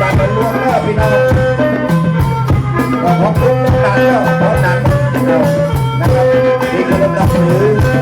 บาทมันรวมเด้อพี่น้องขอบคุณทุกท่านเด้อขอหนังนะครับที่กำลังรับถือนเง